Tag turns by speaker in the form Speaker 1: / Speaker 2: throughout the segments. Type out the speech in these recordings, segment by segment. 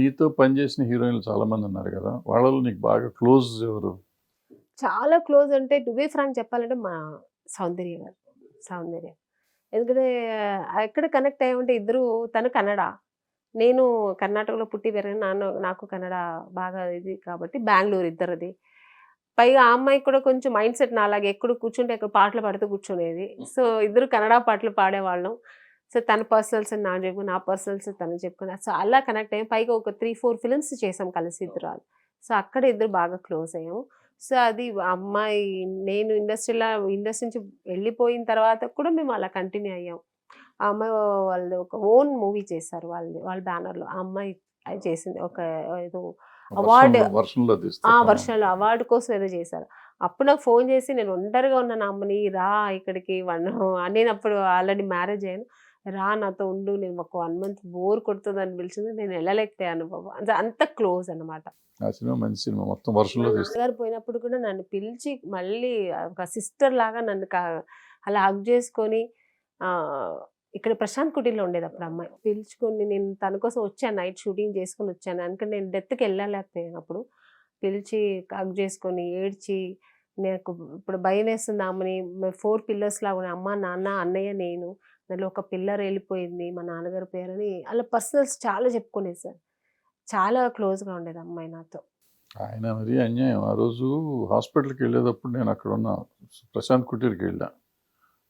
Speaker 1: నీతో పనిచేసిన హీరోయిన్లు చాలా మంది ఉన్నారు కదా వాళ్ళలో నీకు బాగా క్లోజ్ ఎవరు?
Speaker 2: చాలా క్లోజ్ అంటే టు బి ఫ్రాంక్ చెప్పాలంటే మా సౌందర్య గారు. సౌందర్య. ఎందుకంటే ఎక్కడ కనెక్ట్ అయ్యామంటే ఇద్దరు తను కన్నడ. నేను కర్ణాటకలో పుట్టి పెరిగిన నాన్న నాకు కన్నడ బాగా ఇది కాబట్టి బెంగళూరు ఇద్దరిది. పైగా ఆ అమ్మాయి కూడా కొంచెం మైండ్ సెట్ నాలాగే ఎక్కడ కూర్చుంటే ఎక్కడ పాటలు పాడుతూ కూర్చునేది. సో ఇద్దరు కన్నడ పాటలు పాడేవాళ్ళం. సో తన పర్సనల్స్ నా చెప్పు నా పర్సనల్స్ తను చెప్పుకున్నా. సో అలా కనెక్ట్ అయ్యాం. పైగా ఒక త్రీ ఫోర్ ఫిల్మ్స్ చేసాం కలిసి ఇద్దరు సో అక్కడ ఇద్దరు బాగా క్లోజ్ అయ్యాము. సో అది అమ్మాయి నేను ఇండస్ట్రీలో ఇండస్ట్రీ నుంచి వెళ్ళిపోయిన తర్వాత కూడా మేము అలా కంటిన్యూ అయ్యాం. ఆ అమ్మాయి వాళ్ళు ఒక ఓన్ మూవీ చేశారు వాళ్ళది వాళ్ళ బ్యానర్లో ఆ అమ్మాయి అది చేసింది ఒక ఏదో
Speaker 1: వర్షంలో
Speaker 2: ఆ వర్షంలో అవార్డు కోసం ఏదో చేశారు. అప్పుడు నాకు ఫోన్ చేసి నేను ఒంటరిగా ఉన్నాను అమ్మని రా ఇక్కడికి వన్ నేను అప్పుడు ఆల్రెడీ మ్యారేజ్ అయ్యాను. రా నాతో ఉండు నేను ఒక వన్ మంత్ బోర్ కొడుతుంది అని పిలిచింది నేను వెళ్ళలేకపోయాను బాబు అంత అంత క్లోజ్ అన్నమాట.
Speaker 1: ఆ సినిమా మంచి సినిమా మొత్తం వర్షంలో తీస్తా
Speaker 2: గారు పోయినప్పుడు కూడా నన్ను పిలిచి మళ్ళీ ఒక సిస్టర్ లాగా నన్ను అలా హగ్ చేసుకొని ఇక్కడ ప్రశాంత్ కుటీలో ఉండేది అప్పుడు అమ్మాయి. పిలుచుకొని నేను తన కోసం వచ్చాను నైట్ షూటింగ్ చేసుకొని వచ్చాను. అందుకని నేను డెత్కి వెళ్ళలేకపోయాను అప్పుడు పిలిచి హగ్ చేసుకొని ఏడ్చి నాకు ఇప్పుడు భయం వేస్తుంది అమ్మని ఫోర్ పిల్లర్స్ లాగా ఉన్నాయి. అమ్మ నాన్న అన్నయ్య నేను దానిలో ఒక పిల్లర్ వెళ్ళిపోయింది మా నాన్నగారి పేరని. అలా పర్సనల్స్ చాలా చెప్పుకునేది సార్. చాలా క్లోజ్గా ఉండేది అమ్మాయి నాతో.
Speaker 1: ఆయన మరి అన్యాయం. ఆ రోజు హాస్పిటల్కి వెళ్ళేటప్పుడు నేను అక్కడ ఉన్న ప్రశాంత్ కుటీర్కి వెళ్ళా.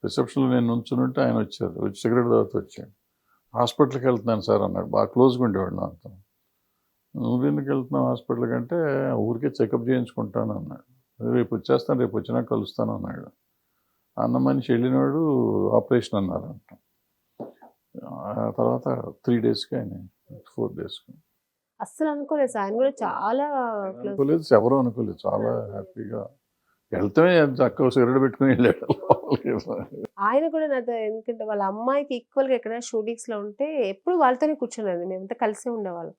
Speaker 1: రిసెప్షన్లో నేను ఉంచునుంటే ఆయన వచ్చారు. వచ్చి సిగరెట్ తర్వాత వచ్చాడు. హాస్పిటల్కి వెళ్తున్నాను సార్ అన్నాడు. బాగా క్లోజ్గా ఉండేవాడు నాతో. నువ్వు ఎందుకు వెళ్తున్నావు హాస్పిటల్కి అంటే ఊరికే చెకప్ చేయించుకుంటాను అన్నాడు. రేపు వచ్చేస్తాను రేపు వచ్చినా కలుస్తాను అన్నాడు. అన్న మనిషి వెళ్ళినాడు ఆపరేషన్ అన్నారంట. ఆ తర్వాత త్రీ డేస్కి ఆయన ఫోర్ డేస్కి
Speaker 2: అస్సలు అనుకోలేదు ఆయన కూడా చాలా
Speaker 1: అనుకోలేదు ఎవరు అనుకోలేదు. చాలా హ్యాపీగా. వెళ్తామే చక్కగా సిగరెట్ పెట్టుకుని వెళ్ళాడు.
Speaker 2: ఆయన కూడా నాతో ఎందుకంటే వాళ్ళ అమ్మాయికి ఈక్వల్గా ఎక్కడైనా షూటింగ్స్లో ఉంటే ఎప్పుడు వాళ్ళతోనే కూర్చున్నది మేమంతా కలిసే ఉండేవాళ్ళం.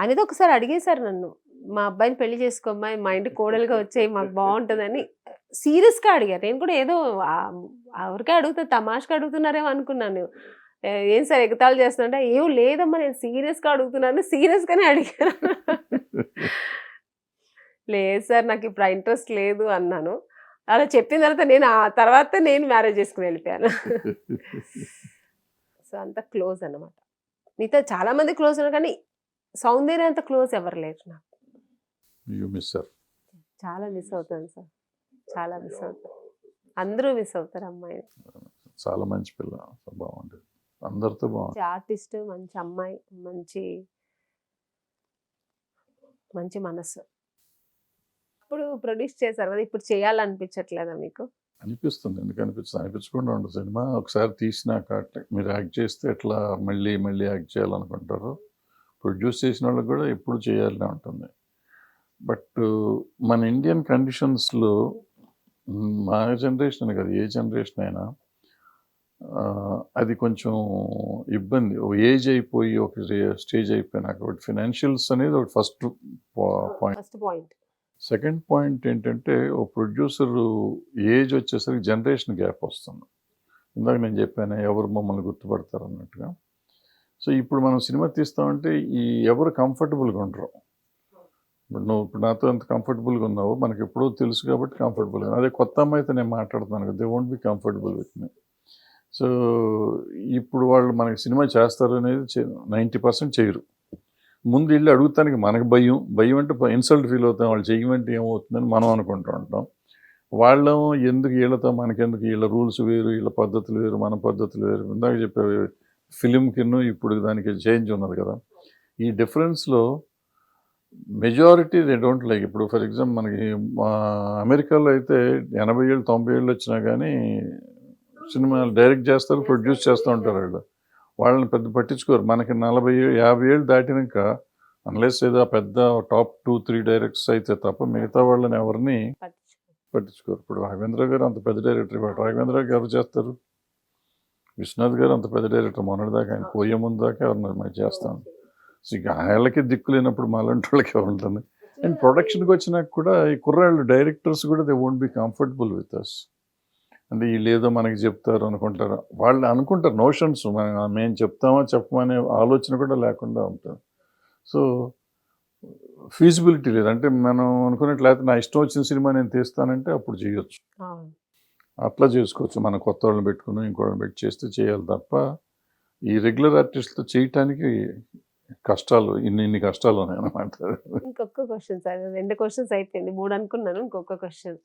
Speaker 2: ఆయనతో ఒకసారి అడిగేశారు నన్ను. మా అబ్బాయిని పెళ్ళి చేసుకో అమ్మాయి మా ఇంటి కోడలుగా వచ్చాయి మాకు బాగుంటుందని సీరియస్గా అడిగారు. నేను కూడా ఏదో ఎవరికే అడుగుతా తమాషగా అడుగుతున్నారేమో అనుకున్నాను. ఏం సార్ ఎగతాళి చేస్తుంటే ఏం లేదమ్మా నేను సీరియస్గా అడుగుతున్నాను సీరియస్గానే అడిగారు. అడిగాను లేదు సార్ నాకు ఇప్పుడు ఇంట్రెస్ట్ లేదు అన్నాను. అలా చెప్పిన తర్వాత నేను ఆ తర్వాత నేను మ్యారేజ్ చేసుకుని వెళ్ళిపోయాను. సో అంత క్లోజ్ అనమాట నీతో చాలామంది క్లోజ్ ఉన్నారు కానీ సౌందర్య అంత క్లోజ్ ఎవరు లేరు నాకు.
Speaker 1: యూ మిస్ సార్
Speaker 2: చాలా మిస్ అవుతాను సార్. చాలా మిస్ అవుతాను అందరూ మిస్ అవుతారు అమ్మాయిని
Speaker 1: చాలా మంచి పిల్ల బాగుండేది అందరితో
Speaker 2: మంచి ఆర్టిస్ట్ మంచి అమ్మాయి మంచి మంచి మనసు. ఇప్పుడు ప్రొడ్యూస్ చేశారు కదా ఇప్పుడు చేయాలనిపించట్లేదా మీకు?
Speaker 1: అనిపిస్తుంది. ఎందుకు అనిపిస్తుంది? అనిపించకుండా ఉండదు. సినిమా ఒకసారి తీసినాక మీరు యాక్ట్ చేస్తే ఎట్లా మళ్ళీ మళ్ళీ యాక్ట్ చేయాలనుకుంటారు? ప్రొడ్యూస్ చేసిన వాళ్ళకి కూడా ఎప్పుడు చేయాలని ఉంటుంది. బట్ మన ఇండియన్ కండిషన్స్లో మా జనరేషన్ కదా ఏ జనరేషన్ అయినా అది కొంచెం ఇబ్బంది. ఓ ఏజ్ అయిపోయి ఒక స్టేజ్ అయిపోయినాక ఒకటి ఫినాన్షియల్స్ అనేది ఒకటి first point
Speaker 2: first point
Speaker 1: second point ఏంటంటే ఓ ప్రొడ్యూసర్ ఏజ్ వచ్చేసరికి జనరేషన్ గ్యాప్ వస్తుంది. ఇందాక నేను చెప్పాను ఎవరు మమ్మల్ని గుర్తుపడతారు అన్నట్టుగా. సో ఇప్పుడు మనం సినిమా తీస్తామంటే ఈ ఎవరు కంఫర్టబుల్గా ఉండరు. ఇప్పుడు నువ్వు ఇప్పుడు నాతో ఎంత కంఫర్టబుల్గా ఉన్నావో మనకి ఎప్పుడో తెలుసు కాబట్టి కంఫర్టబుల్గా అదే కొత్త అమ్మాయితో నేను మాట్లాడుతున్నాను కదా they won't be comfortable with me so ఇప్పుడు వాళ్ళు మనకి సినిమా చేస్తారు అనేది నైంటీ పర్సెంట్ చేయరు. ముందు వెళ్ళి అడుగుతానికి మనకు భయం. భయం అంటే ఇన్సల్ట్ ఫీల్ అవుతాం. వాళ్ళు చేయమంటే ఏమవుతుందని మనం అనుకుంటూ ఉంటాం. వాళ్ళం ఎందుకు వీళ్ళతో మనకెందుకు? వీళ్ళ రూల్స్ వేరు వీళ్ళ పద్ధతులు వేరు మన పద్ధతులు వేరు. ఇందాక చెప్పే ఫిలిం కిన్ను ఇప్పుడు దానికి చేంజ్ ఉన్నది కదా. ఈ డిఫరెన్స్లో మెజారిటీ దే డోంట్ లైక్ ఇప్పుడు ఫర్ ఎగ్జాంపుల్ మనకి మా అమెరికాలో అయితే ఎనభై ఏళ్ళు తొంభై ఏళ్ళు వచ్చినా కానీ సినిమాలు డైరెక్ట్ చేస్తారు ప్రొడ్యూస్ చేస్తూ ఉంటారు వాళ్ళు. వాళ్ళని పెద్ద పట్టించుకోరు. మనకి నలభై యాభై ఏళ్ళు దాటినాక అన్లెస్ ఏదో పెద్ద టాప్ టూ త్రీ డైరెక్టర్స్ అయితే తప్ప మిగతా వాళ్ళని ఎవరిని పట్టించుకోరు. ఇప్పుడు రాఘవేంద్ర గారు అంత పెద్ద డైరెక్టర్ రాఘవేంద్ర గారు ఎవరు చేస్తారు? విశ్వనాథ్ గారు అంత పెద్ద డైరెక్టర్ మొన్నటిదాకా ఆయన పోయే ముందు దాకా ఎవరిని చేస్తాను. సో ఇక ఆయనకి దిక్కు లేనప్పుడు మాలాంటి వాళ్ళకి ఉంటుంది. అండ్ ప్రొడక్షన్కి వచ్చినాక కూడా ఈ కుర్రాళ్ళు డైరెక్టర్స్ కూడా they won't be comfortable with us అంటే వీళ్ళు ఏదో మనకి చెప్తారు అనుకుంటారు. వాళ్ళు అనుకుంటారు నోషన్స్ మేము చెప్తామా చెప్పమనే ఆలోచన కూడా లేకుండా ఉంటుంది సో ఫీజిబిలిటీ లేదు. అంటే మనం అనుకున్నట్లయితే నా ఇష్టం వచ్చిన సినిమా నేను తీస్తానంటే అప్పుడు చేయొచ్చు. అట్లా చేసుకోవచ్చు. మన కొత్త వాళ్ళని పెట్టుకుని ఇంకోళ్ళని పెట్టి చేస్తే చేయాలి తప్ప ఈ రెగ్యులర్ ఆర్టిస్ట్తో చేయటానికి కష్టాలు ఇన్ని ఇన్ని కష్టాలు ఉన్నాయన్నమాట.
Speaker 2: ఇంకొక క్వశ్చన్ సార్ రెండు క్వశ్చన్స్ అయిపోయింది. మూడు అనుకున్నాను ఇంకొక క్వశ్చన్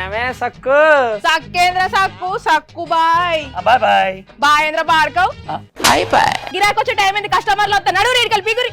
Speaker 3: ఏమే సక్కు?
Speaker 4: సక్కేంద్ర Sakku Sakku bye.
Speaker 3: Bye bye.
Speaker 4: బాయేంద్ర Bhargav
Speaker 3: bye bye.
Speaker 4: గిరాకొచ్చే టైం ఏంది? కస్టమర్లు వస్తా నడు రేడికల్ పిగురి